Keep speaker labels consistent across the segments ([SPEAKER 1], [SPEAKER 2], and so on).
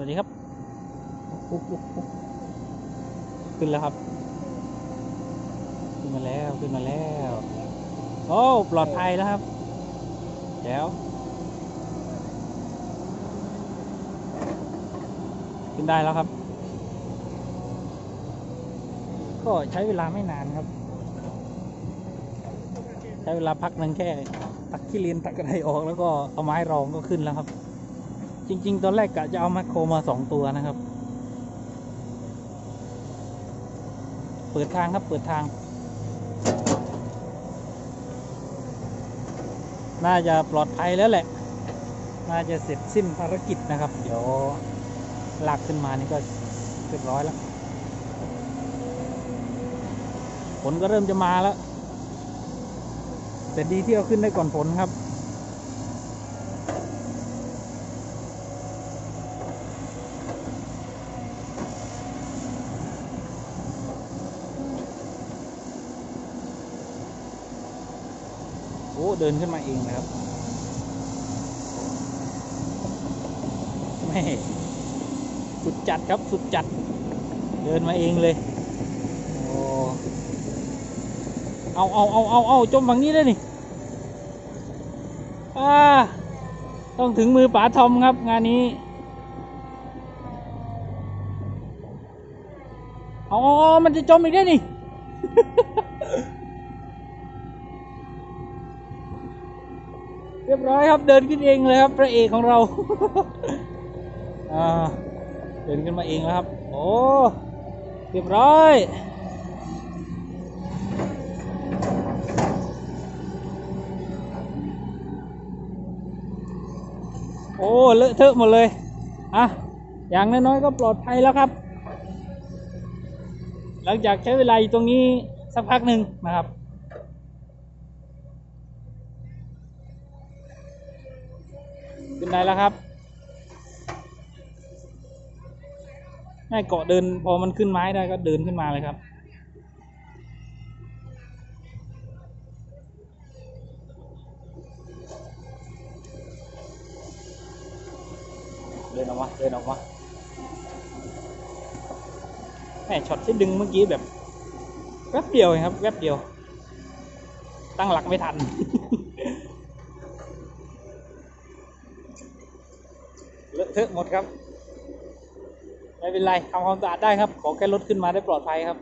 [SPEAKER 1] วัสดีครับอุ๊บอุ๊บอุ๊บขึ้นแล้วครับ ขึ้นมาแล้วขึ้นมาแล้ว โอ้ปลอดภัยแล้วครับแจ๋วขึ้นได้แล้วครับ ก็ใช้เวลาไม่นานครับ ใช้เวลาพักหนึ่งแค่ ตักขี้เลนตักอะไรออกแล้วก็เอาไม้รองก็ขึ้นแล้วครับ จริง ๆ ตอนแรกกะจะเอาแมคโครมาสองตัวนะครับ เปิดทางครับเปิดทาง น่าจะปลอดภัยแล้วแหละ น่าจะเสร็จสิ้นภารกิจนะครับ เดี๋ยวลากขึ้นมานี่ก็เรียบร้อยแล้วฝนก็เริ่มจะมาแล้ว แต่ดีที่เอาขึ้นได้ก่อนฝนครับ เดินขึ้นมาเองนะครับแม่สุดจัดครับสุดจัด เดินมาเองเลยโอ้เอาเอาเอาเอาเอาจมฝั่งนี้เลยนี่อ่าต้องถึงมือป๋าทอมครับงานนี้อาเอาเอามันจะจมอีกได้นี่ เรี ยบร้อยครับเดินขึ้นเองเลยครับพระเอกของเราเดินขึ้นมาเองแล้วครับ โอ้เรียบร้อยโอ้เลอะเทอะหมดเลยอะอย่างน้อยๆก็ปลอดภัยแล้วครับ หลังจากใช้เวลาอยู่ตรงนี้สักพักหนึ่งนะครับ ขึ้นได้แล้วครับแม่เกาะเดินพอมันขึ้นไม้ได้ก็เดินขึ้นมาเลยครับ เดินออกมาเดินออกมาแม่ช็อตที่ดึงเมื่อกี้แบบแวบเดียวครับแวบเดียว ตั้งหลักไม่ทัน เลอะเทอะหมดครับ ไม่เป็นไรทำความสะอาดได้ครับ ขอแค่รถขึ้นมาได้ปลอดภัยครับ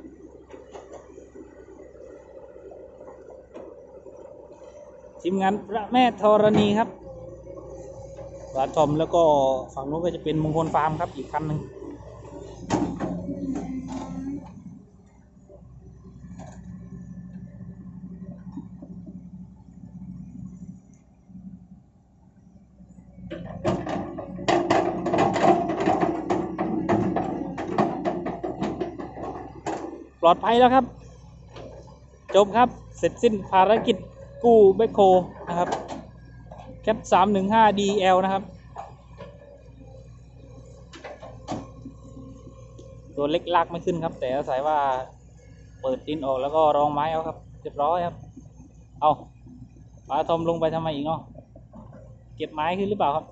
[SPEAKER 1] ทีมงานพระแม่ธรณีครับร้าทอมแล้วก็ฝั่งนู้นก็จะเป็นมงคลฟาร์มครับอีกคันหนึ่ง ลอดภัยแล้วครับ จบครับเสร็จสิ้นภารกิจกู้แบคโคนะครับแคปสามหนึ่งห้า DL นะครับ ตัวเล็กลากไม่ขึ้นครับ แต่อาศัยว่าเปิดดินออกแล้วก็รองไม้เอาครับเรียบร้อยครับ เอาปลาทอมลงไปทำไมอีกเนาะเก็บไม้ขึ้นหรือเปล่าครับ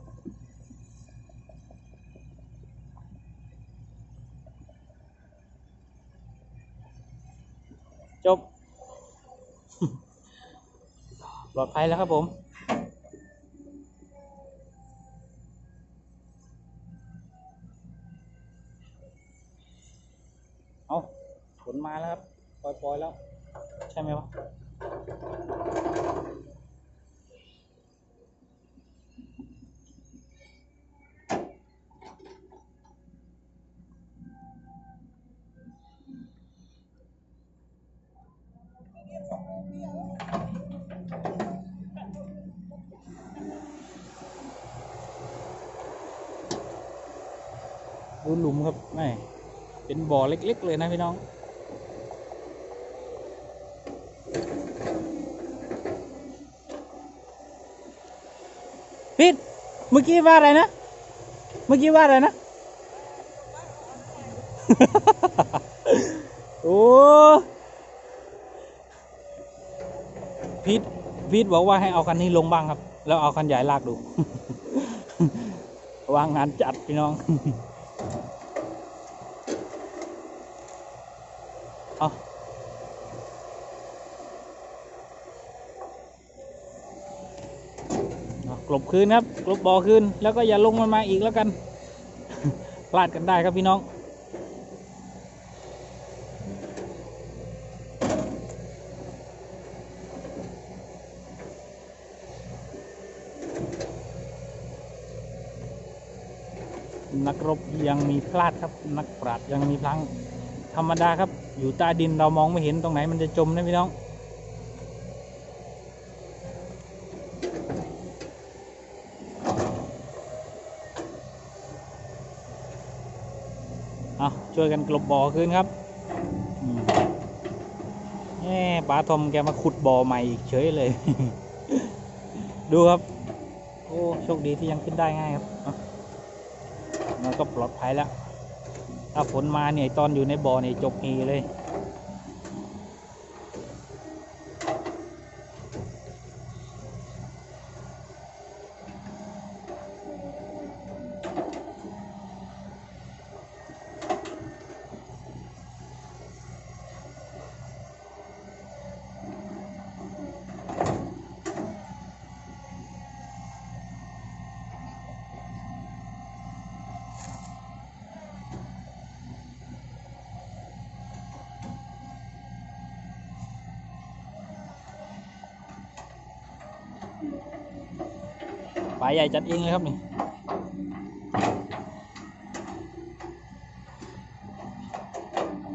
[SPEAKER 1] จบ ปลอดภัยแล้วครับผมเอาฝนมาแล้วครับปล่อยๆแล้ว ใช่ไหมวะ ดูหลุมครับไม่เป็นบ่อเล็ก ๆ เลยนะพี่น้องพิด เมื่อกี้ว่าอะไรนะ เมื่อกี้ว่าอะไรนะ โอ้พีทพีทบอกว่าให้เอาคันนี้ลงบ้างครับ แล้วเอาคันใหญ่ลากดู วางงานจัดพี่น้อง เอากลบคืนครับ กลบบ่อคืน แล้วก็อย่าลงมันมาอีกแล้วกัน พลาดกันได้ครับพี่น้อง นักรบยังมีพลาดครับ นักปราชญ์ยังมีพลัง ธรรมดาครับ อยู่ใต้ดินเรามองไม่เห็นตรงไหนมันจะจมนะพี่น้อง เอาช่วยกันกลบบ่อคืนครับแหมป๋าทอมแกมาขุดบ่อใหม่อีกเฉยเลย ดูครับ โอ้ โชคดีที่ยังขึ้นได้ง่ายครับมันก็ปลอดภัยแล้ว ถ้าฝนมาเนี่ยตอนอยู่ในบ่อเนี่ยจบเฮเลย ปลาใหญ่จัดเองเลยครับนี่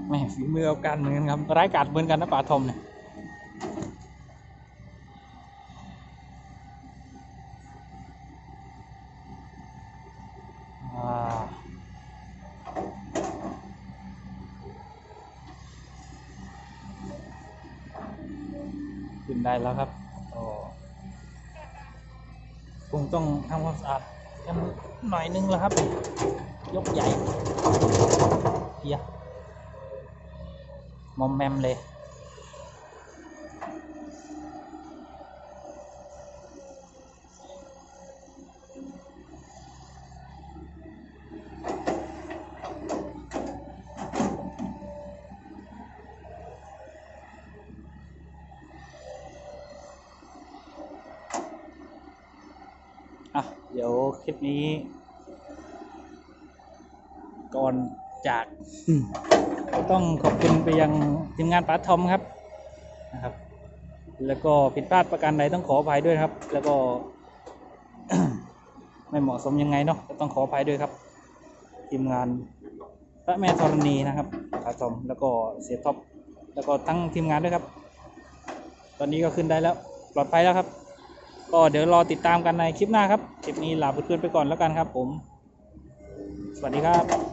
[SPEAKER 1] แม่ฝีมือเอาการเหมือนกันครับร้ายกาจเหมือนกันนะป่าทอมเนี่ยอ่าขึ้นได้แล้วครับโอ้คง ต้องทำความสะอาดกันหน่อยนึงแล้วครับ ยกใหญ่เฮียมอมแมมเลย เดี๋ยวคลิปนี้ ก่อนจากก็ต้องขอบคุณไปยังทีมงานป๋าทอมครับนะครับ แล้วก็ผิดพลาดประการใดต้องขออภัยด้วยครับ แล้วก็ ไม่เหมาะสมยังไงเนาะก็ต้องขออภัยด้วยครับ ทีมงานพระแม่ธรณีนะครับป๋าทอมแล้วก็เสียท็อปแล้วก็ทั้งทีมงานด้วยครับ ตอนนี้ก็ขึ้นได้แล้ว ปลอดภัยแล้วครับ ก็เดี๋ยวรอติดตามกันในคลิปหน้าครับ คลิปนี้ลาเพื่อนๆไปก่อนแล้วกันครับผม สวัสดีครับ